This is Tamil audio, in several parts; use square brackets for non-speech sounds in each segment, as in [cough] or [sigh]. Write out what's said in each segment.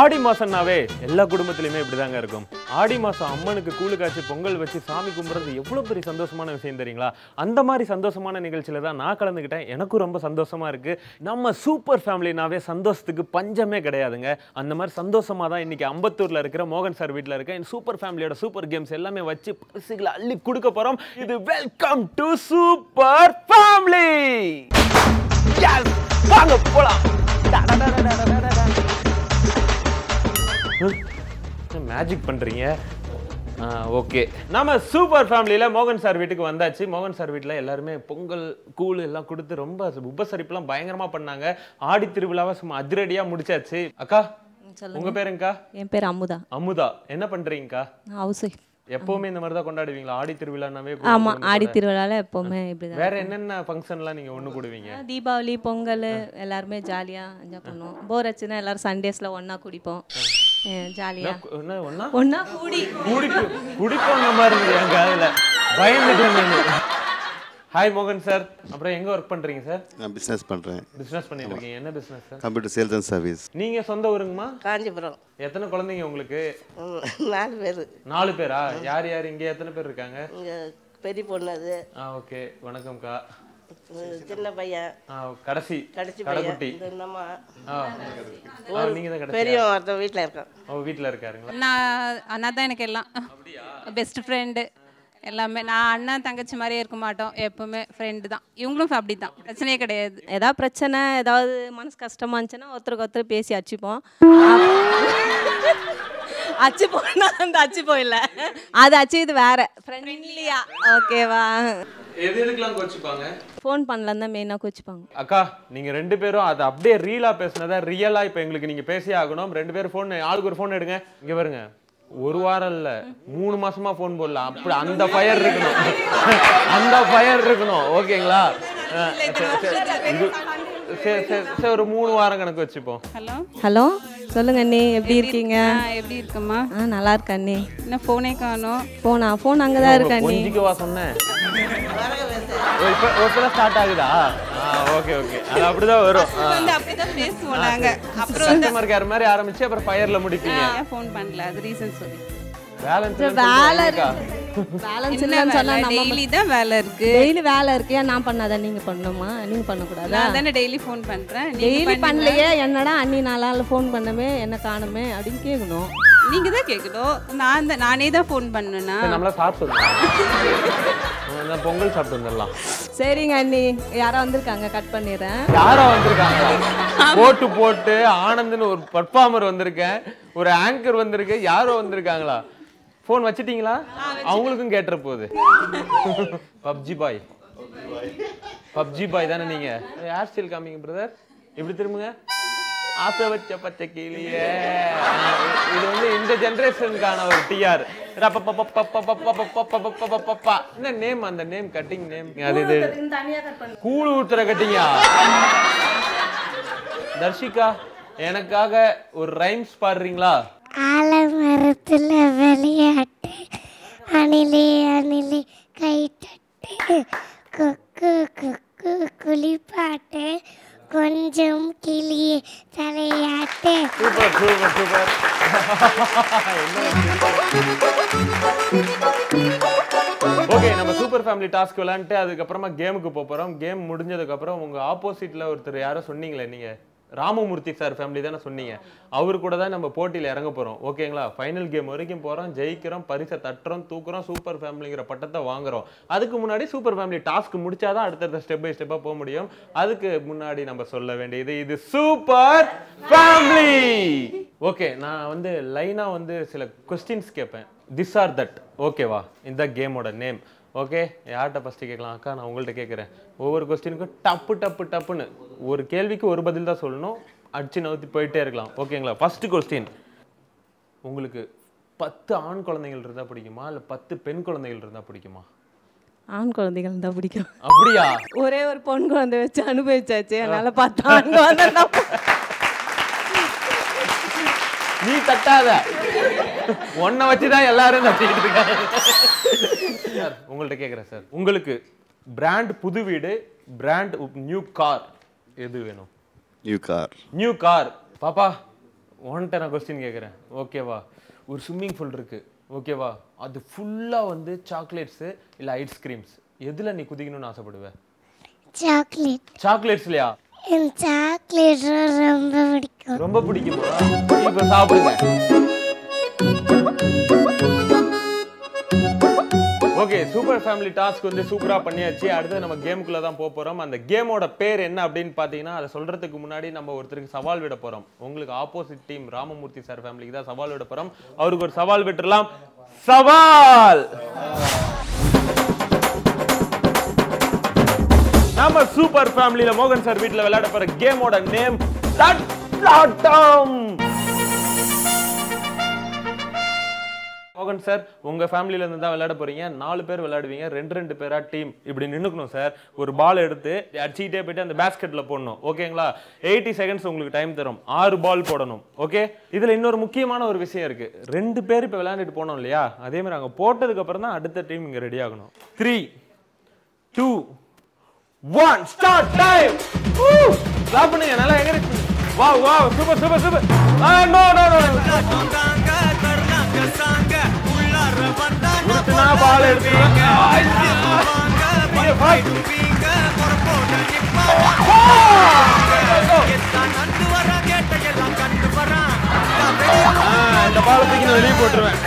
ஆடி மாசம்னாவே எல்லா குடும்பத்திலையுமே இப்படிதாங்க இருக்கும். ஆடி மாசம் அம்மனுக்கு கூழு காய்ச்சி பொங்கல் வச்சு சாமி கும்பிட்றது எவ்வளோ பெரிய சந்தோஷமான விஷயம் தெரியுங்களா? அந்த மாதிரி சந்தோஷமான நிகழ்ச்சியில தான் நான் கலந்துக்கிட்டேன். எனக்கும் ரொம்ப சந்தோஷமா இருக்கு. நம்ம சூப்பர் ஃபேமிலினாவே சந்தோஷத்துக்கு பஞ்சமே கிடையாதுங்க. அந்த மாதிரி சந்தோஷமா தான் இன்னைக்கு அம்பத்தூர்ல இருக்கிற மோகன் சார் வீட்டில் இருக்க என் சூப்பர் ஃபேமிலியோட சூப்பர் கேம்ஸ் எல்லாமே வச்சு பரிசுகளை அள்ளி கொடுக்க போறோம். இது வெல்கம் டு சூப்பர் ஃபேமிலி. வாங்க போலாம். மேஜிக் பண்றீங்க? ஓகே நம்ம சூப்பர் ஃபேமிலியில் மோகன் சார் வீட்டுக்கு வந்தாச்சு. மோகன் சார் வீட்டில் எல்லாருமே பொங்கல் கூழ் எல்லாம் கொடுத்து ரொம்ப உபசரிப்புலாம் பயங்கரமா பண்ணாங்க. ஆடி திருவிழாவை சும்மா அதிரடியா முடிச்சாச்சு. அக்கா உங்க பேருங்கக்கா என் பேர் அமுதா. அமுதா. என்ன பண்றீங்கக்கா? ஹவுஸ். எப்பவுமே இந்த மாதிரி தான் கொண்டாடுவீங்களா? ஆடி திருவிழானாவே ஆமா ஆடி திருவிழால எப்பவுமே இப்படிதான் வேற என்னென்ன ஃபங்க்ஷன்லாம் நீங்க ஒண்ணு கூடுவீங்க? தீபாவளி பொங்கல் எல்லாருமே ஜாலியா என்ஜாய் பண்ணுவோம். போர் ஆச்சுன்னா எல்லாரும் சண்டேஸ்ல ஒண்ணா குடிப்போம். ஜாலியா. என்ன ஒண்ணா? ஒண்ணா கூடி. குடிப்பு குடிப்பவங்க மாதிரி இருந்தது என் காதுல. பயந்துட்டேன் நானு. ஹாய் மோகன் சார் அப்புறம் எங்க ஒர்க் பண்றீங்க சார் நான் பிஸ்னஸ் பண்ணுறேன் பிசினஸ் பண்ணிட்டு இருக்கீங்க என்ன business sir computer sales and service நீங்க சொந்த ஊருங்கம்மா? காஞ்சிபுரம். எத்தனை குழந்தைங்க உங்களுக்கு? நாலு பேர். நாலு பேரா? யார் யார்? இங்க எத்தனை பேர் இருக்காங்க? இங்கே பெரிய பொண்ணு அது. ஆ ஓகே. வணக்கம்க்கா. சின்ன பையன். ஆ கடைசி கடைசி பையன். கடைக்குட்டி இந்த நம்ம ஆ. ஆ, நீங்க தான் கடைசி பெரிய ஒருத்தன் வீட்டில் இருக்கான். ஓ வீட்ல இருக்காருங்களா? நான் அண்ணா தான் எனக்கு எல்லாம். பெஸ்ட் ஃப்ரெண்டு எல்லாமே. நான் அண்ணன் தங்கச்சி மாதிரியே இருக்க மாட்டோம். எப்பவுமே ஃப்ரெண்டு தான். இவங்களும் அப்படி தான் பிரச்சனையே கிடையாது. ஏதாவது பிரச்சனை ஏதாவது மனசு கஷ்டமா இருந்துச்சுன்னா ஒருத்தருக்கு ஒருத்தர் பேசி அடிச்சுப்போம். [laughs] அச்சுப்போம்னா அந்த அச்சுப்போம் இல்ல அது அச்சு இது வேற. ஃப்ரெண்ட்லியா ஓகேவா? எது எதுக்கெல்லாம் கோச்சுப்பாங்க? ஃபோன் பண்ணலாம் தான் மெயினாக கோச்சிப்பாங்க. அக்கா நீங்க ரெண்டு பேரும் அதை அப்படியே ரீலா பேசுனதா ரியலா இப்ப எங்களுக்கு நீங்க பேசியே ஆகணும். ரெண்டு பேரும் ஃபோன் ஆளுக்கு ஒரு ஃபோன் எடுங்க. இங்க பாருங்க. ஒரு வாரம் இல்ல மூணு மாசமா ஃபோன் போடல. அப்படி அந்த ஃபயர் இருக்கணும். அந்த ஃபயர் இருக்கணும். ஓகேங்களா? சரி, ஒரு மூணு வாரம் கணக்கு வச்சுப்போம். ஹலோ? ஹலோ? சொல்லுங்க அண்ணி எப்படி இருக்கீங்க? எப்படி இருக்கம்மா? ஆ நல்லா இருக்க அண்ணி. இன்னும் ஃபோனே காணோம்? ஃபோனா ஃபோன் அங்கே தான் இருக்கு அண்ணி. கொஞ்சிக்கவா சொன்னேன். ஓ, இப்ப இப்ப ஸ்டார்ட் ஆகுதா? ஓகே ஓகே அது அப்படிதான் வரும். வந்து அப்படிதான் பேசுவோம் நாங்க. அப்புறம் கஸ்டமர் கேர் மாதிரி ஆரம்பிச்சு அப்புறம் ஃபயர்ல முடிப்பீங்க. ஏன் ஃபோன் பண்ணல. அது ரீசன் சொல்லி. பேலன்ஸ் வேலை பேலன்ஸ் என்ன இல்லைன்னு சொன்னா டெய்லி தான் வேலை இருக்கு. டெய்லி வேலை இருக்கு. ஏன் நான் பண்ணாதான் நீங்க பண்ணணுமா? நீங்க பண்ணக்கூடாதா? நான் தானே டெய்லி ஃபோன் பண்றேன். டெய்லி. பண்ணலையே. என்னடா அண்ணி நாளால ஃபோன் பண்ணமே? என்ன காணுமே? அப்படின்னு கேட்கணும் நீங்க தான் கேட்கணும் நான் தான் நானே தான் ஃபோன் பண்ணேனா? நம்மள சாப்பிட்டு பொங்கல் சாப்பிட்டு வந்துடலாம் சரிங்க அண்ணி. யாரோ வந்திருக்காங்க. கட் பண்ணிடுறேன். யாரோ வந்திருக்காங்க போட்டு போட்டு ஆனந்த்னு ஒரு பர்ஃபார்மர் வந்திருக்கேன். ஒரு ஆங்கர் வந்திருக்கு. யாரோ வந்திருக்காங்களா? ஃபோன் வச்சிட்டீங்களா அவங்களுக்கும் கேட்டுற போகுது பப்ஜி பாய் பப்ஜி பாய் தானே நீங்க ஹேர் ஸ்டைல் காமிங்க பிரதர் இப்படி திரும்புங்க ஆசை வச்ச பச்சை கிளியே இது வந்து இந்த ஜெனரேஷனுக்கான ஒரு டிஆர் என்ன நேம் அந்த நேம் கட்டிங் நேம் அது இது கூழு ஊத்துற கட்டிங்கா தர்ஷிகா எனக்காக ஒரு ரைம்ஸ் பாடுறீங்களா ஆலமரத்தில் விளையாட்டு. அணிலே அணிலே கை தட்டு கொக்கு கொக்கு குளிப்பாட்டு. கொஞ்சம் கிளியே தலையாட்டு. Super super super. ஓகே நம்ம சூப்பர் ஃபேமிலி டாஸ்க் விளையாண்டுட்டு அதுக்கப்புறமா கேமுக்கு போக கேம் முடிஞ்சதுக்கப்புறம் உங்கள் ஆப்போசிட்டில் ஒருத்தர் யாரோ சொன்னீங்களே நீங்கள் ராமமூர்த்தி சார் ஃபேமிலி தானே சொன்னீங்க. அவரு கூட தான் நம்ம போட்டியில் இறங்க போகிறோம் ஓகேங்களா ஃபைனல் கேம் வரைக்கும் போகிறோம் ஜெயிக்கிறோம் பரிசை தட்டுறோம் தூக்குறோம் சூப்பர் ஃபேமிலிங்கிற பட்டத்தை வாங்குறோம். அதுக்கு முன்னாடி சூப்பர் ஃபேமிலி டாஸ்க் முடிச்சாதான் அடுத்தடுத்த ஸ்டெப் பை ஸ்டெப்பாக போக முடியும். அதுக்கு முன்னாடி நம்ம சொல்ல வேண்டியது இது சூப்பர் ஃபேமிலி ஓகே நான் வந்து லைனாக வந்து சில கொஸ்டின்ஸ் கேட்பேன். திஸ் ஆர் தட் ஓகேவா இந்த கேமோட நேம் ஓகே? யார்கிட்ட ஃபஸ்ட்டு கேட்கலாம்? அக்கா நான் உங்கள்கிட்ட கேட்குறேன். ஒவ்வொரு கொஸ்டினுக்கும் டப்பு டப்பு டப்புன்னு ஒரு கேள்விக்கு ஒரு பதில் தான் சொல்லணும். அடிச்சு நவுத்தி போயிட்டே இருக்கலாம். ஓகேங்களா? ஃபர்ஸ்ட் கொஸ்டின் உங்களுக்கு பத்து ஆண் குழந்தைகள் இருந்தால் பிடிக்குமா? இல்லை பத்து பெண் குழந்தைகள் இருந்தால் பிடிக்குமா? ஆண் குழந்தைகள் தான் பிடிக்கும். அப்படியா? ஒரே ஒரு பொன் குழந்தை வச்சு அனுபவிச்சாச்சு. அதனால பார்த்தா ஆண் குழந்தை தான் நீ தட்டாத. உன்னை வச்சுதான் எல்லாரும் தட்டிக்கிட்டு இருக்காங்க. சார் உங்கள்ட்ட கேட்குறேன் சார். உங்களுக்கு பிராண்ட் புது வீடு பிராண்ட் நியூ கார் எது வேணும்? நியூ கார் நியூ கார் பாப்பா உன்கிட்ட நான் கொஸ்டின் கேட்குறேன் ஓகேவா ஒரு ஸ்விம்மிங் பூல் இருக்கு. ஓகேவா அது ஃபுல்லாக வந்து சாக்லேட்ஸு இல்லை ஐஸ்கிரீம்ஸ் எதில் நீ குதிக்கணும்னு ஆசைப்படுவ? சாக்லேட் சாக்லேட்ஸ்லையா எனக்கு சாக்லேட் ரொம்ப பிடிக்கும். ரொம்ப பிடிக்குமா? இப்போ சாப்பிடுங்க. ஓகே சூப்பர் ஃபேமிலி டாஸ்க் வந்து சூப்பராக பண்ணியாச்சு. அடுத்து நம்ம கேமுக்குள்ளே தான் போக போகிறோம் அந்த கேமோட பேர் என்ன அப்படின்னு பார்த்தீங்கன்னா அதை சொல்கிறதுக்கு முன்னாடி நம்ம ஒருத்தருக்கு சவால் விட போகிறோம் உங்களுக்கு ஆப்போசிட் டீம் ராமமூர்த்தி சார் ஃபேமிலிக்கு தான் சவால் விட போகிறோம் அவருக்கு ஒரு சவால் விட்டுறலாம். சவால்! நம்ம சூப்பர் ஃபேமிலியில மோகன் சார் வீட்டில் விளையாட போற கேமோட நேம் தட்டாட்டம் மோகன் சார் உங்கள் ஃபேமிலியிலேருந்து தான் விளையாட போறீங்க. நாலு பேர் விளையாடுவீங்க. ரெண்டு ரெண்டு பேராக டீம் இப்படி நின்னுக்கணும் சார். ஒரு பால் எடுத்து அடிச்சுக்கிட்டே போயிட்டு அந்த பேஸ்கெட்டில் போடணும். ஓகேங்களா எயிட்டி செகண்ட்ஸ் உங்களுக்கு டைம் தரும். ஆறு பால் போடணும். ஓகே இதில் இன்னொரு முக்கியமான ஒரு விஷயம் இருக்கு. ரெண்டு பேர் இப்போ விளையாண்டுட்டு போனோம் இல்லையா? அதே மாதிரி அங்க போட்டதுக்கு அப்புறம் தான் அடுத்த டீம் இங்கே ரெடி ஆகணும். Three two one start time clap பண்ணுங்க. நல்லா எங்க இருக்கு வா வா super super super no no no கொடுத்துனா ball எடுத்துருவேன் இந்த பாலை தூக்கி நான் வெளியே போட்டுருவேன்.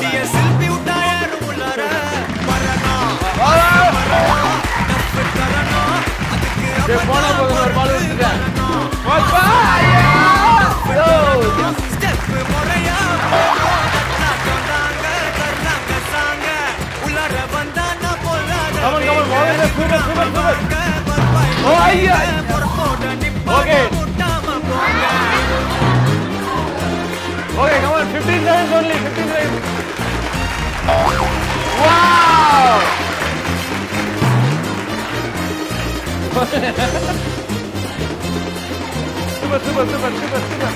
கீழே சரி, போனா போதும் ஒரு பால் விட்டுட்டேன் Wow! Super, super, super, super, super.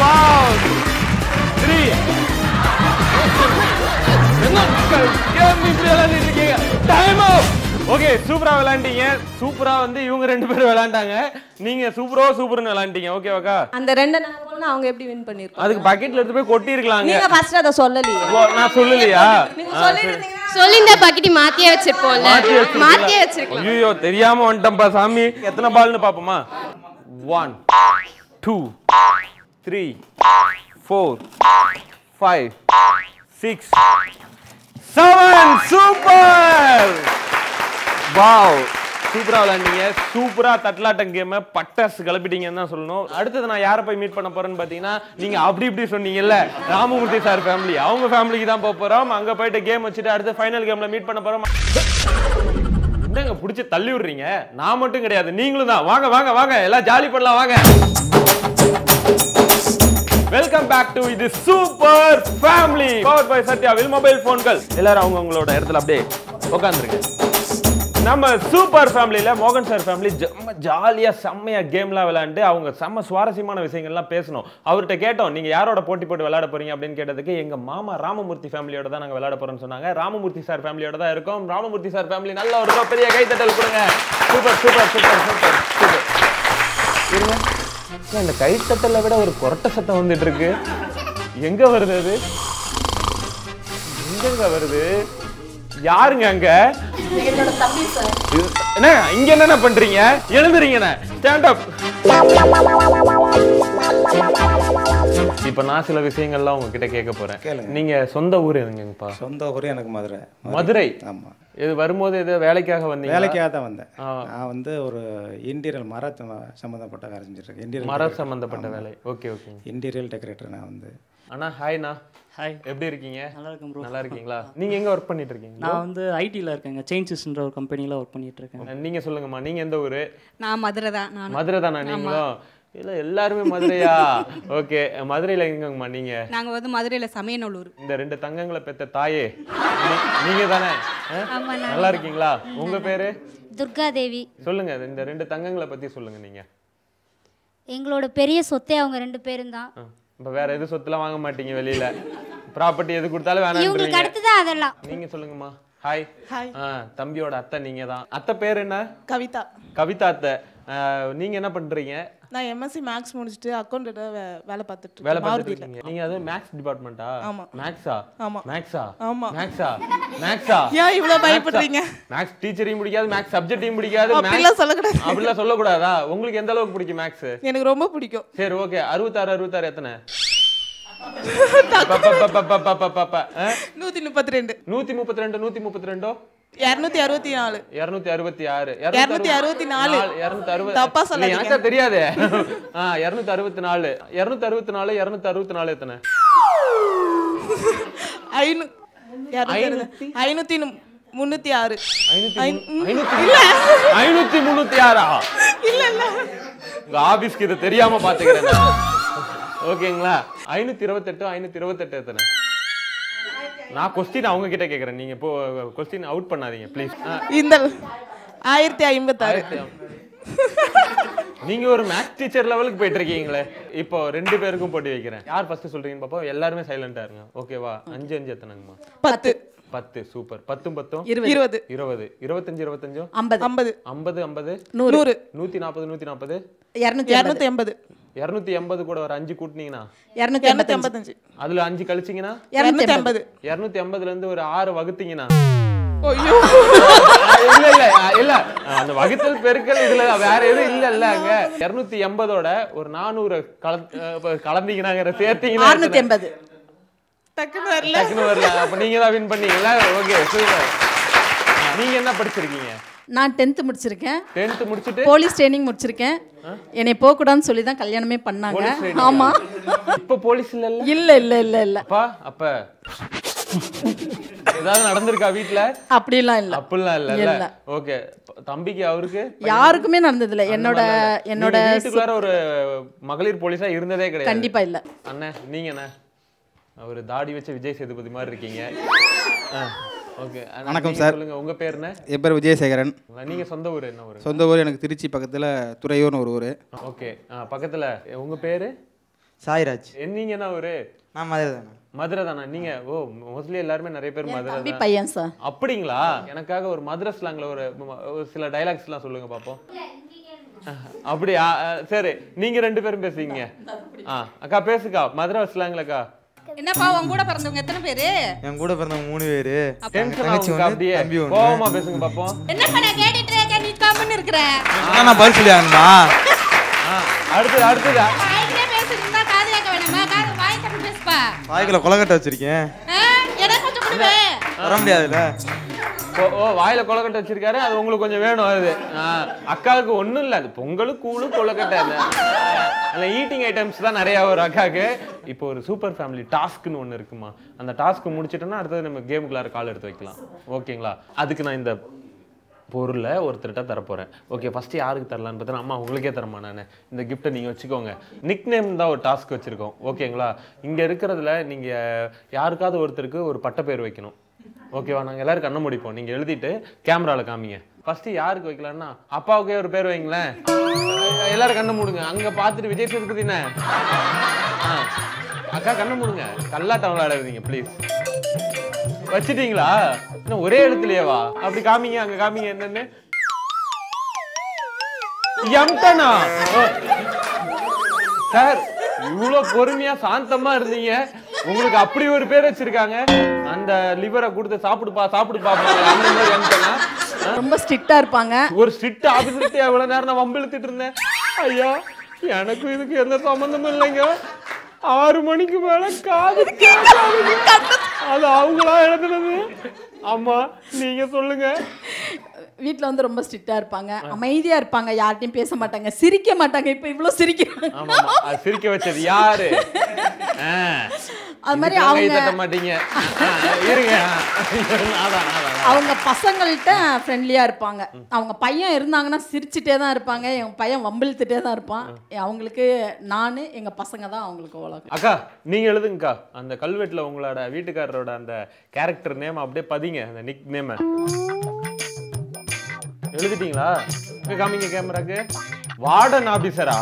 Wow! Three. என்ன கேம் இப்படி விளையாண்டுட்டு இருக்கீங்க டைம் ஓகே சூப்பரா விளையாண்டீங்க சூப்பரா வந்து இவங்க ரெண்டு பேரும் விளையாண்டாங்க நீங்க சூப்பரோ சூப்பர்னு விளையாண்டீங்க ஓகேவாக்கா அந்த ரெண்டு நாள் அவங்க எப்படி வின் பண்ணிருக்கோம் அதுக்கு பக்கெட்ல எடுத்து போய் கொட்டி இருக்கலாங்க நீங்க ஃபர்ஸ்ட் அதை சொல்லலையே நான் சொல்லலையா நீங்க சொல்லிருந்தீங்கன்னா சொல்லியிருந்த பக்கெட்டி மாத்தியே வச்சிருப்போம்ல. மாத்தி மாத்தியே. வச்சிருக்கலாம் ஐயோ தெரியாம வந்துட்டேன்ப்பா சாமி. எத்தனை பால்னு பாப்போமா? One two three four five six seven super wow சூப்பராக விளாண்டீங்க சூப்பராக தட்லாட்டம் கேமை பட்டாசு கிளப்பிட்டீங்கன்னு தான் சொல்லணும். அடுத்தது நான் யாரை போய் மீட் பண்ண போறேன்னு பார்த்தீங்கன்னா நீங்கள் அப்படி இப்படி சொன்னீங்கல்ல ராமமூர்த்தி சார் ஃபேமிலி அவங்க ஃபேமிலிக்கு தான் போக போகிறோம் அங்கே போயிட்டு கேம் வச்சுட்டு அடுத்து ஃபைனல் கேமில் மீட் பண்ண போகிறோம் என்னங்க பிடிச்சி தள்ளி விடுறீங்க? நான் மட்டும் கிடையாது நீங்களும் தான். வாங்க வாங்க வாங்க. எல்லாம் ஜாலி பண்ணலாம் வாங்க. வெல்கம் பேக் டு இது super family power by Sathya will mobile போன்கள் எல்லாரும் அவங்கவுங்களோட இடத்துல அப்படியே உட்காந்துருங்க நம்ம சூப்பர் ஃபேமிலியில் மோகன் சார் ஃபேமிலி செம்ம ஜாலியாக செம்மையாக கேம்லாம் விளாண்டு அவங்க செம்ம சுவாரஸ்யமான விஷயங்கள்லாம் பேசணும். அவர்கிட்ட கேட்டோம் நீங்கள் யாரோட போட்டி போட்டு விளையாட போறீங்க? அப்படின்னு கேட்டதுக்கு எங்கள் மாமா ராமமூர்த்தி ஃபேமிலியோட தான் நாங்கள் விளையாட போகிறோம்னு சொன்னாங்க. ராமமூர்த்தி சார் ஃபேமிலியோட தான் இருக்கோம். ராமமூர்த்தி சார் ஃபேமிலி நல்ல ஒரு பெரிய கைத்தட்டல் கொடுங்க. Super super super super super இந்த கைத்தட்டலை விட ஒரு கொரட்டை சத்தம் வந்துட்டு இருக்கு? எங்கே வருது அது? எங்கெங்க வருது? யாருங்க அங்க? இது- என்ன இங்க என்னென்ன பண்றீங்க? எழுந்துறீங்கண்ணே ஸ்டாண்ட் அப் இப்ப நான் சில விஷயங்கள்லாம் உங்ககிட்ட கேட்க போறேன். கேளுங்க. நீங்க சொந்த ஊர் எதுங்கப்பா? சொந்த ஊரே எனக்கு மதுரை. மதுரை. ஆமாம் இது வரும்போது ஏதோ வேலைக்காக வந்தீங்க வேலைக்காக தான் வந்தேன். நான் வந்து ஒரு இன்டீரியல் மர சம்மந்தப்பட்ட வேலை செஞ்சுருக்கேன். இன்டீரியல் மரம் சம்பந்தப்பட்ட வேலை. ஓகே ஓகே இன்டீரியல் டெக்கரேட்டர் நான் வந்து. அண்ணா ஹாய்ண்ணா ஹாய் எப்படி இருக்கீங்க? நல்லா இருக்கேன் ப்ரோ நல்லா இருக்கீங்களா [laughs] நீங்க எங்க ஒர்க் பண்ணிட்டு இருக்கீங்க நான் வந்து ஐடியில் இருக்கேங்க. சேஞ்சஸ்ன்ற ஒரு கம்பெனியில் ஒர்க் பண்ணிட்டு இருக்கேன் நீங்க சொல்லுங்கம்மா. நீங்க எந்த ஊரு? நான் மதுரை தான் நான். மதுரை தானா நீங்களும்? இல்ல எல்லாருமே மதுரையா? [laughs] ஓகே. மதுரையில எங்கங்கம்மா நீங்க? நாங்கள் வந்து மதுரையில் சமயநல்லூர். இந்த ரெண்டு தங்கங்களை பெத்த தாயே? நீங்க தானே? நல்லா இருக்கீங்களா உங்க பேரு? துர்காதேவி சொல்லுங்க இந்த ரெண்டு தங்கங்களை பத்தி சொல்லுங்க நீங்க. எங்களோட பெரிய சொத்தே அவங்க ரெண்டு பேரும் தான். இப்ப வேற எது சொத்துலாம் வாங்க மாட்டீங்க வெளியில? ப்ராப்பர்ட்டி எது கொடுத்தாலும் இவங்களுக்கு வேணாம் அடுத்து தான் அதெல்லாம். நீங்க சொல்லுங்கம்மா. ஹாய் தம்பியோட அத்தை நீங்க தான் அத்தை பேர் என்ன? கவிதா. கவிதா அத்தை. நீங்க என்ன பண்றீங்க நான் எம்எஸ்சி மேக்ஸ் முடிச்சுட்டு அக்கௌண்ட் வேலை பார்த்துட்டு வேலை பார்த்துட்டு நீங்க அது மேக்ஸ் டிபார்ட்மெண்ட்டா ஆமா மேக்ஸா ஆமா மேக்ஸா ஆமா மேக்ஸா மேக்ஸா ஏன் இவ்வளோ பயப்படுறீங்க மேக்ஸ் டீச்சரையும் பிடிக்காது மேக்ஸ் சப்ஜெக்டையும் பிடிக்காது அப்படிலாம் சொல்லக்கூடாது அப்படிலாம் சொல்லக்கூடாதா உங்களுக்கு எந்த அளவுக்கு பிடிக்கும் மேக்ஸ் எனக்கு ரொம்ப பிடிக்கும் சரி ஓகே அறுபத்தாறு அறுபத்தாறு எத்தனை நூத்தி முப்பத்தி ரெண்டு நூத்தி முப்பத்தி ரெண்டு நூத்தி முப்பத்தி ரெண்டோ இருநூத்தி அறுபத்தி நாலு. இருநூத்தி அறுபத்தி ஆறு. இருநூத்தி அறுபத்தி நாலு. இருநூத்தி அறுபது தப்பா சொல்லாதீங்க. எனக்கா தெரியாது? இருநூத்தி அறுபத்தி நாலு. இருநூத்தி அறுபத்தி நாலு இருநூத்தி அறுபத்தி நாலு எத்தனை? ஐநூ ஐநூத்தி? முன்னூத்தி ஆறு. ஐநூத்தி முன்னூத்தி ஆறா? இல்ல இல்ல. உங்க ஆபீஸ்க்கு இது தெரியாம பாத்துக்கிறேன். ஓகேங்களா? ஐநூத்தி இருபத்தெட்டு ஐநூத்தி இருபத்தெட்டு எத்தனை? நான் கொஸ்டின் அவங்க கிட்ட கேக்குறேன். நீங்க இப்போ கொஸ்டின் அவுட் பண்ணாதீங்க ப்ளீஸ் இந்த ஆயிரத்தி ஐம்பத்தாறு. நீங்க ஒரு மேத்ஸ் டீச்சர் லெவலுக்கு போயிட்டு இருக்கீங்களே. இப்போ ரெண்டு பேருக்கும் போட்டி வைக்கிறேன். யார் ஃபர்ஸ்ட் சொல்றீங்கன்னு பாப்போம். எல்லாருமே சைலண்டா இருங்க. ஓகேவா அஞ்சு அஞ்சு எத்தனைங்கம்மா? பத்து. பத்து சூப்பர். பத்தும் பத்தும்? இருபது. இருபது. இருபது. இருபத்தஞ்சு இருபத்தஞ்சும் ஐம்பது. ஐம்பது. ஐம்பது ஐம்பது? நூறு. நூத்தி நாற்பது நூத்தி நாற்பது இருநூத்தி இருநூத்தி எண்பது இருநூத்தி எண்பது கூட ஒரு அஞ்சு கூட்டினீங்கன்னா? இருநூத்தி இருநூத்தி ஐம்பத்தஞ்சு. அதுல அஞ்சு கழிச்சீங்கன்னா? இருநூத்தி ஐம்பது. இருநூத்தி ஒரு ஆறு வகுத்தீங்கன்னா? ஐயோ. இல்ல இல்ல இல்ல. அந்த வகுத்தல் பெருக்கல் இதுல வேற எதுவும் இல்ல இல்ல அங்க. இருநூத்தி எண்பதோட ஒரு நானூறு கலந்தீங்கன்னா சேர்த்தீங்கன்னா டக்குன்னு வரல. டக்குனு வரல. அப்ப நீங்க தான் வின் பண்ணீங்களா? ஓகே சூப்பர் நீங்க என்ன படிச்சிருக்கீங்க? நான் டென்த்து முடிச்சிருக்கேன். டென்த் முடிச்சிட்டு? போலீஸ் ட்ரைனிங் முடிச்சிருக்கேன். என்னை போகக்கூடாதுன்னு சொல்லி தான் கல்யாணமே பண்ணாங்க? ஆமா. இப்ப போலீஸ் இல்ல இல்ல? இல்ல இல்ல இல்ல அப்பா அப்ப. ஏதாவது நடந்திருக்கா வீட்ல? அப்படிலாம் இல்ல. அப்படிலாம் இல்ல இல்ல. இல்ல. ஓகே தம்பிக்கு அவருக்கு? யாருக்குமே நடந்தது இல்ல. என்னோட என்னோட ஒரு மகளிர் போலீஸா இருந்ததே கிடையாது. கண்டிப்பா இல்ல. அண்ணே நீங்க என்ன? ஒரு தாடி வச்ச விஜய் சேதுபதி மாதிரி இருக்கீங்க. ஓகே வணக்கம் சார். சொல்லுங்க உங்க பேர் என்ன? என் பேர் விஜயசேகரன். நீங்க சொந்த ஊர் என்ன ஊர்? சொந்த ஊர் எனக்கு திருச்சி பக்கத்தில் துறையூர்னு ஒரு ஊர். ஓகே பக்கத்துல உங்க பேரு? சாய்ராஜ். நீங்க என்ன ஊரு? நான் மதுரை தானே. மதுரை தானே? நீங்க ஓ மோஸ்ட்லி எல்லாருமே நிறைய பேர் மதுரை. பையன் சார். அப்படிங்களா? எனக்காக ஒரு மதுரை ஸ்லாங்ல ஒரு சில டைலாக்ஸ் எல்லாம் சொல்லுங்க பாப்போம். அப்படியா? சரி நீங்க ரெண்டு பேரும் பேசுவீங்க. ஆ அக்கா பேசுக்கா. மதுரை ஸ்லாங்லக்கா என்னப்பா உன் கூட பிறந்தவங்க எத்தனை பேரு? என் கூட பிறந்தவங்க மூணு பேரு. தங்கச்சி அப்படியே. தம்பி ஒன்று கோவமா பேசுங்க பாப்போம் என்னப்பா நான் கேட்டுட்டு இருக்கேன் நீ கம்முன்னு இருக்கிற. நான் பதில் சொல்லி ஆகணுமா ஆ, அடுத்தது அடுத்தது. வாய்க்கிலே பேசுறீங்களா காது கேட்க வேணாமா? காது வாய் தப்பு பேசுப்பா. வாய்க்குள்ள கொலக்கட்டை வச்சிருக்கேன். ஆ, எனக்கு கொஞ்சம் கொடுவே? வர முடியாதுல்ல? ஓ ஓ வாயில கொலக்கட்டை வச்சிருக்காரு அது உங்களுக்கு கொஞ்சம் வேணும் அது. அக்காவுக்கு ஒண்ணும் இல்ல அது பொங்கலுக்கு கூழு கொலக்கட்டை அந்த ஈட்டிங் ஐட்டம்ஸ் தான் நிறைய வரும் அக்காவுக்கு. இப்போ ஒரு சூப்பர் ஃபேமிலி டாஸ்க்னு ஒண்ணு இருக்குமா? அந்த டாஸ்க் முடிச்சிட்டோம்னா அடுத்தது நம்ம கேமுக்குள்ளார கால் எடுத்து வைக்கலாம். ஓகேங்களா அதுக்கு நான் இந்த பொருளை ஒருத்தர்கிட்ட தரப்போகிறேன் ஓகே ஃபஸ்ட்டு யாருக்கு தரலான்னு பார்த்தா அம்மா உங்களுக்கே தரமா நான். இந்த கிஃப்ட்டை நீங்கள் வச்சுக்கோங்க. நிக் நேம் தான் ஒரு டாஸ்க் வச்சுருக்கோம். ஓகேங்களா இங்கே இருக்கிறதுல நீங்கள் யாருக்காவது ஒருத்தருக்கு ஒரு பட்ட பேர் வைக்கணும். ஓகேவா நாங்கள் எல்லாரும் கண்ண முடிப்போம். நீங்கள் எழுதிட்டு கேமராவில் காமிங்க. ஃபஸ்ட்டு யாருக்கு வைக்கலான்னா அப்பாவுக்கே ஒரு பேர் வைங்களேன். எல்லாரும் கண்ண மூடுங்க. அங்கே பார்த்துட்டு விஜய் சேதுபதினே ஆ. அக்கா கண்ண மூடுங்க. கல்லாட்டம் விளையாடாதீங்க ப்ளீஸ் வச்சிட்டீங்களா? இன்னும் ஒரே இடத்துலயேவா அப்படி காமிங்க அங்கே காமிங்க என்னன்னு. எம்டனா சார் இவ்வளவு பொறுமையா சாந்தமா இருந்தீங்க. உங்களுக்கு அப்படி ஒரு பேர் வச்சிருக்காங்க. அந்த லிவரை கொடுத்து சாப்பிடுப்பா சாப்பிடுப்பா அந்த மாதிரி ரொம்ப ஸ்ட்ரிக்டா இருப்பாங்க. ஒரு ஸ்ட்ரிக்ட் ஆபீசர்கிட்ட எவ்வளவு நேரம் நான் வம்பு இழுத்துட்டு இருந்தேன். ஐயா எனக்கும் இதுக்கு எந்த சம்பந்தமும் இல்லைங்க. ஆறு மணிக்கு மேல காது. அது அவங்களா எழுதுனது. ஆமா நீங்க சொல்லுங்க. வீட்ல வந்து ரொம்ப ஸ்ட்ரிக்டா இருப்பாங்க. அமைதியா இருப்பாங்க. யார்ட்டையும் பேச மாட்டாங்க. சிரிக்க மாட்டாங்க. இப்ப இவ்வளவு சிரிக்கிறாங்க. சிரிக்க வச்சது யாரு. அது மாதிரி அவங்க-. அவங்க பசங்கள்கிட்ட ஃப்ரெண்ட்லியா இருப்பாங்க. அவங்க பையன் இருந்தாங்கன்னா சிரிச்சுட்டே தான் இருப்பாங்க. என் பையன் வம்பிழுத்துட்டே தான் இருப்பான். அவங்களுக்கு நான் எங்க பசங்க தான் அவங்களுக்கு உலகம். அக்கா நீங்க எழுதுங்கக்கா. அந்த கல்வெட்டுல உங்களோட வீட்டுக்காரரோட அந்த கேரக்டர் நேம் அப்படியே பதிங்க. அந்த நிக் நேம எழுதிட்டீங்களா? காமிங்க கேமராக்கு. வார்டன் ஆபீசரா?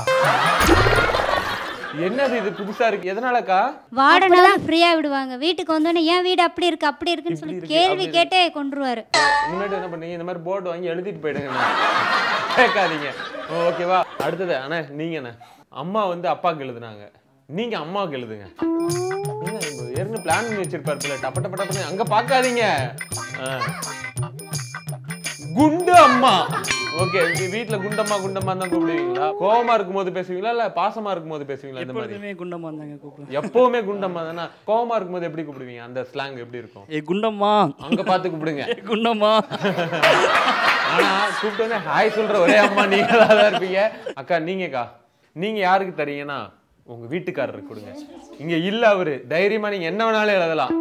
என்னது இது புதுசா இருக்கு? எதனாலக்கா? வார்டனை தான் ஃப்ரீயாக விடுவாங்க. வீட்டுக்கு வந்தோடனே ஏன் வீடு அப்படி இருக்கு? அப்படி இருக்குன்னு சொல்லி கேள்வி கேட்டே கொண்டுருவாரு முன்னாடி என்ன பண்ணீங்க? இந்த மாதிரி போர்டு வாங்கி எழுதிட்டு போயிடுங்க. கேட்காதீங்க. ஓகேவா அடுத்தது அண்ணா நீங்க அண்ணா. அம்மா வந்து அப்பாவுக்கு எழுதுனாங்க. நீங்க அம்மாவுக்கு எழுதுங்க. என்ன ஏற்கனவே பிளான் பண்ணி வச்சிருப்பாரு டப்ப டப்ப டப்பன்னு அங்க பார்க்காதீங்க. ஆ. குண்டு அம்மா. ஓகே வீட்ல குண்டம்மா குண்டம்மா தான் கூப்பிடுவீங்களா? கோவமா இருக்கும்போது பேசுவீங்களா? இல்ல பாசமா இருக்கும்போது பேசுவீங்களா இந்த மாதிரி? குண்டம்மா தாங்க கூப்பிடுவேன். எப்பவுமே குண்டம்மா தானே? கோவமா இருக்கும்போது எப்படி கூப்பிடுவீங்க? அந்த ஸ்லாங் எப்படி இருக்கும்? ஏ குண்டம்மா அங்க பார்த்து கூப்பிடுங்க. குண்டம்மா ஆனா கூப்பிட்டு வந்து ஹாய் சொல்ற ஒரே அம்மா நீங்க தான் இருப்பீங்க. அக்கா நீங்கக்கா நீங்க யாருக்கு தரீங்கன்னா உங்க வீட்டுக்காரருக்கு கொடுங்க. இங்க இல்ல அவரு. தைரியமா நீங்க என்ன வேணாலும் எழுதலாம்.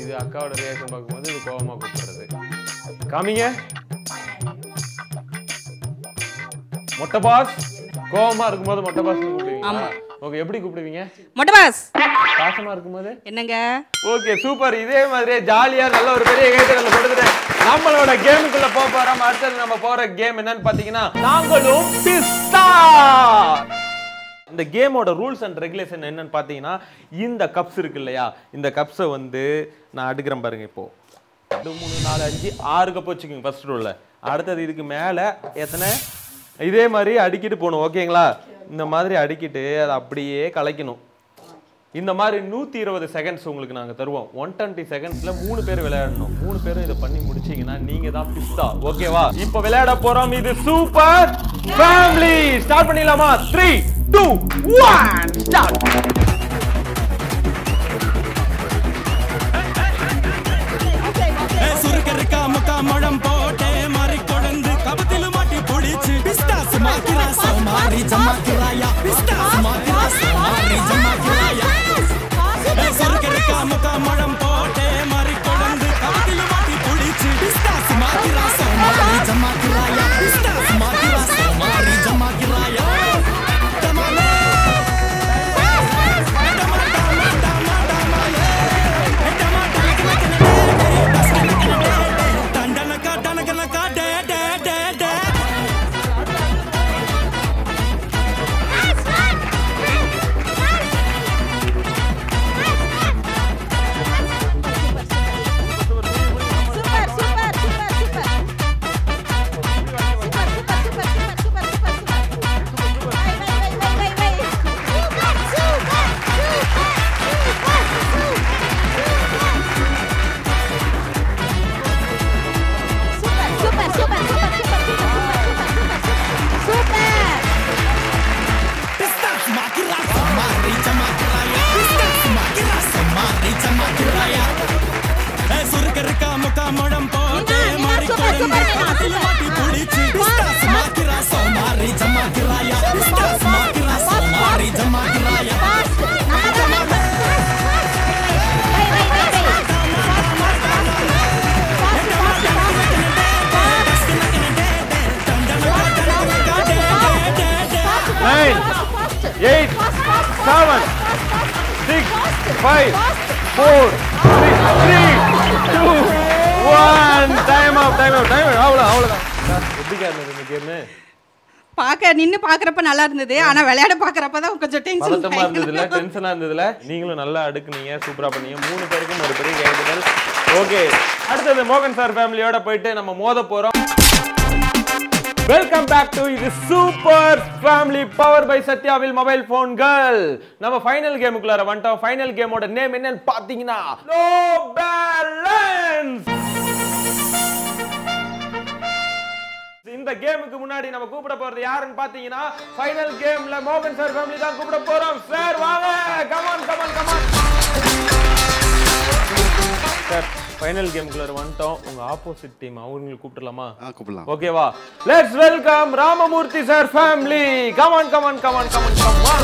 இது அக்காவோட ரியாக்ஷன் பார்க்கும்போது இது கோவமா கூப்பிடுறது. காமிங்க. மொட்டை பாஸ்? கோவமா இருக்கும்போது மொட்டை பாஸ் கூப்பிடுவீங்க ஓகே எப்படி கூப்பிடுவீங்க? மொட்டை பாஸ். பாசமா இருக்கும்போது? என்னங்க? Okay super. இதே மாதிரியே ஜாலியா நல்ல ஒரு பெரிய கைத்தறல கொடுத்துட்டு நம்மளோட கேமுக்குள்ள போக போறோம். அடுத்தது நம்ம போற கேம் என்னன்னு பாத்தீங்கன்னா நாங்களும் பிஸ்தா. இந்த கேமோட ரூல்ஸ் அண்ட் ரெகுலேஷன் என்னன்னு பாத்தீங்கன்னா இந்த கப்ஸ் இருக்கு இல்லையா? இந்த கப்ஸை வந்து நான் அடுக்கிறேன் பாருங்க இப்போ. ரெண்டு மூணு நாலு அஞ்சு ஆறு கப் வச்சுக்கோங்க ஃபர்ஸ்ட் ரூல்ல அடுத்தது இதுக்கு மேலே எத்தனை? இதே மாதிரி அடிக்கிட்டு போகணும் ஓகேங்களா இந்த மாதிரி அடிக்கிட்டு அதை அப்படியே கலைக்கணும். இந்த மாதிரி நூற்றி இருபது செகண்ட்ஸ் உங்களுக்கு நாங்கள் தருவோம். ஒன் டுவெண்ட்டி செகண்ட்ஸில் மூணு பேர் விளையாடணும். மூணு பேரும் இதை பண்ணி முடிச்சிங்கன்னா நீங்கள் தான் பிஸ்தா ஓகேவா இப்போ விளையாட போகிறோம் இது சூப்பர் ஃபேமிலி ஸ்டார்ட் பண்ணிடலாமா? Three two one start seven six five four three two one time off time off time அவ்வளோ அவ்வளோதான் எப்படிக்கா இருந்தது இந்த கேமு பார்க்க நின்னு பார்க்கறப்ப நல்லா இருந்தது. ஆனா விளையாட பார்க்கறப்ப தான் கொஞ்சம் டென்ஷன் பதட்டமா இருந்ததுல டென்ஷனா இருந்ததுல. நீங்களும் நல்லா அடுக்குனீங்க சூப்பரா பண்ணீங்க. மூணு பேருக்கும் ஒரு பெரிய கைதுகள் ஓகே அடுத்தது மோகன் சார் ஃபேமிலியோட போயிட்டு நம்ம மோத போறோம். வெல்கம் பேக் டு இது சூப்பர் ஃபேமிலி பவர் பை சத்யாவில் மொபைல் போன்கள் நம்ம ஃபைனல் கேமுக்குள்ளார வந்துட்டோம். ஃபைனல் கேமோட நேம் என்னன்னு பார்த்தீங்கன்னா லோ பேலன்ஸ் இந்த கேமுக்கு முன்னாடி நம்ம கூப்பிட போறது யாருன்னு பாத்தீங்கன்னா ஃபைனல் கேம்ல மோகன் சார் ஃபேமிலி தான் கூப்பிட போறோம். சார் வாங்க. Come on come on come on sir final கேமுக்குள்ள வந்துட்டோம். உங்க ஆப்போசிட் டீம் அவங்களுக்கு கூப்பிடலாமா. கூப்பிடலாம் ஓகேவா let's welcome Ramamoorthy sir family come on come on come on come on come on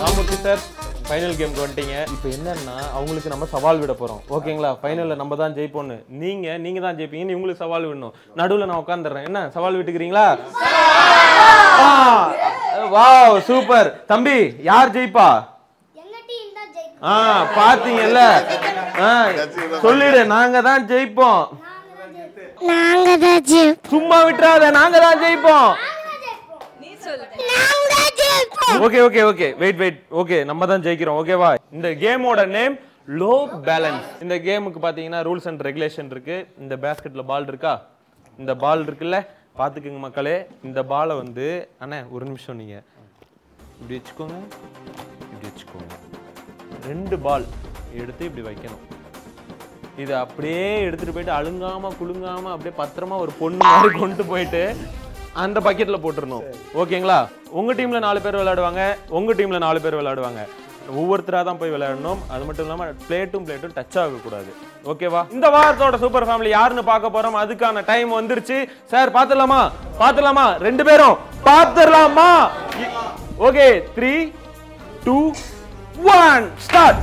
Ramamoorthy sir final கேம்க்கு வந்துட்டீங்க. இப்போ என்னன்னா அவங்களுக்கு நம்ம சவால் விட போறோம். ஓகேங்களா ஃபைனல்ல நம்ம தான் ஜெயிப்போம்னு. நீங்க நீங்க தான் ஜெயிப்பீங்கன்னு இவங்களுக்கு சவால் விடணும். நடுவுல நான் உட்காந்துறேன் என்ன? சவால் விட்டுக்கிறீங்களா? Wow super. தம்பி யார் ஜெயிப்பா? ஆ பாத்தீங்கல்ல? ஆ சொல்லிடு நாங்க தான் ஜெயிப்போம். நாங்க தான் ஜெயிப்போம். சும்மா விட்டுறாத நாங்க தான் ஜெயிப்போம். நாங்க okay okay okay. Wait wait okay நம்ம தான் ஜெயிக்கிறோம். ஓகேவா இந்த கேமோட நேம் லோ பேலன்ஸ் இந்த கேமுக்கு பாத்தீங்கன்னா ரூல்ஸ் அண்ட் ரெகுலேஷன் இருக்கு. இந்த பேஸ்கெட்ல பால் இருக்கா? இந்த பால் இருக்குல்ல? பாத்துக்கோங்க மக்களே. இந்த பாலை வந்து அண்ணே ஒரு நிமிஷம் நீங்க. இப்படி வச்சுக்கோங்க. இப்படி வச்சுக்கோங்க. ரெண்டு பால் எடுத்து இப்படி வைக்கணும். இது அப்படியே எடுத்துட்டு போயிட்டு அழுங்காம குலுங்காமல் அப்படியே பத்திரமா ஒரு பொண்ணு மாதிரி கொண்டு போயிட்டு அந்த பக்கெட்ல போட்டுருணும் ஓகேங்களா? உங்க டீம்ல நாலு பேர் விளையாடுவாங்க உங்க டீம்ல நாலு பேர் விளையாடுவாங்க. ஒவ்வொருத்தரா தான் போய் விளையாடணும். அது மட்டும் இல்லாம பிளேட்டும் பிளேட்டும் டச் ஆகக்கூடாது. ஓகேவா இந்த வாரத்தோட சூப்பர் ஃபேமிலி யாருன்னு பார்க்க போறோம். அதுக்கான டைம் வந்துருச்சு. சார் பார்த்துடலாமா? பாத்துடலாமா ரெண்டு பேரும் பார்த்துடலாமா? Okay three two one start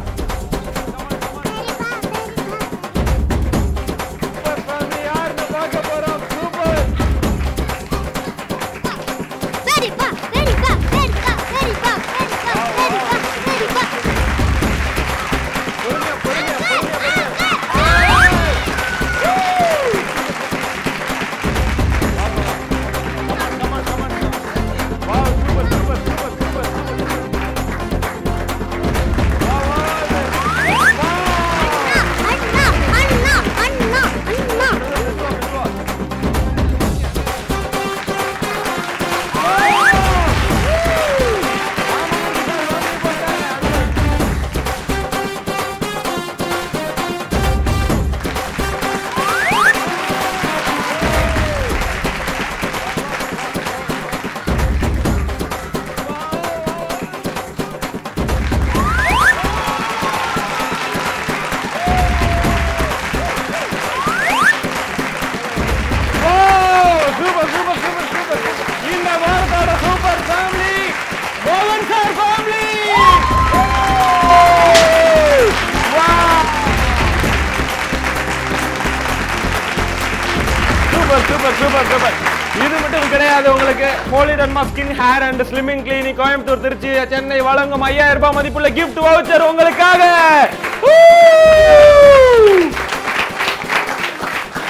hair and slimming clinic Coimbatore Tiruchi Chennai வழங்கும் ஐயாயிரம் ரூபாய் மதிப்புள்ள கிஃப்ட் வவுச்சர் உங்களுக்காக.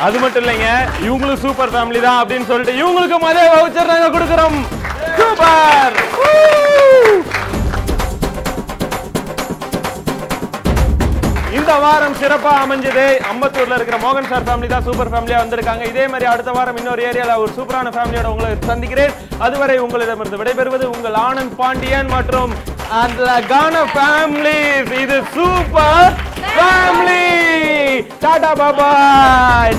அது மட்டும் இல்லைங்க இவங்களும் சூப்பர் ஃபேமிலி தான் அப்படின்னு சொல்லிட்டு இவங்களுக்கும் அதே வவுச்சர் நாங்க கொடுக்குறோம். சூப்பர் இந்த வாரம் சிறப்பாக அமைஞ்சது. அம்பத்தூர்ல இருக்கிற மோகன் சார் ஃபேமிலி தான் சூப்பர் ஃபேமிலியா வந்திருக்காங்க. இதே மாதிரி அடுத்த வாரம் இன்னொரு ஏரியால ஒரு சூப்பரான ஃபேமிலியோட உங்களை சந்திக்கிறேன். அதுவரை உங்களிடமிருந்து விடைபெறுவது உங்கள் ஆனந்த் பாண்டியன் மற்றும் அந்த கான ஃபேமிலி இது சூப்பர் ஃபேமிலி டாடா பாபாய்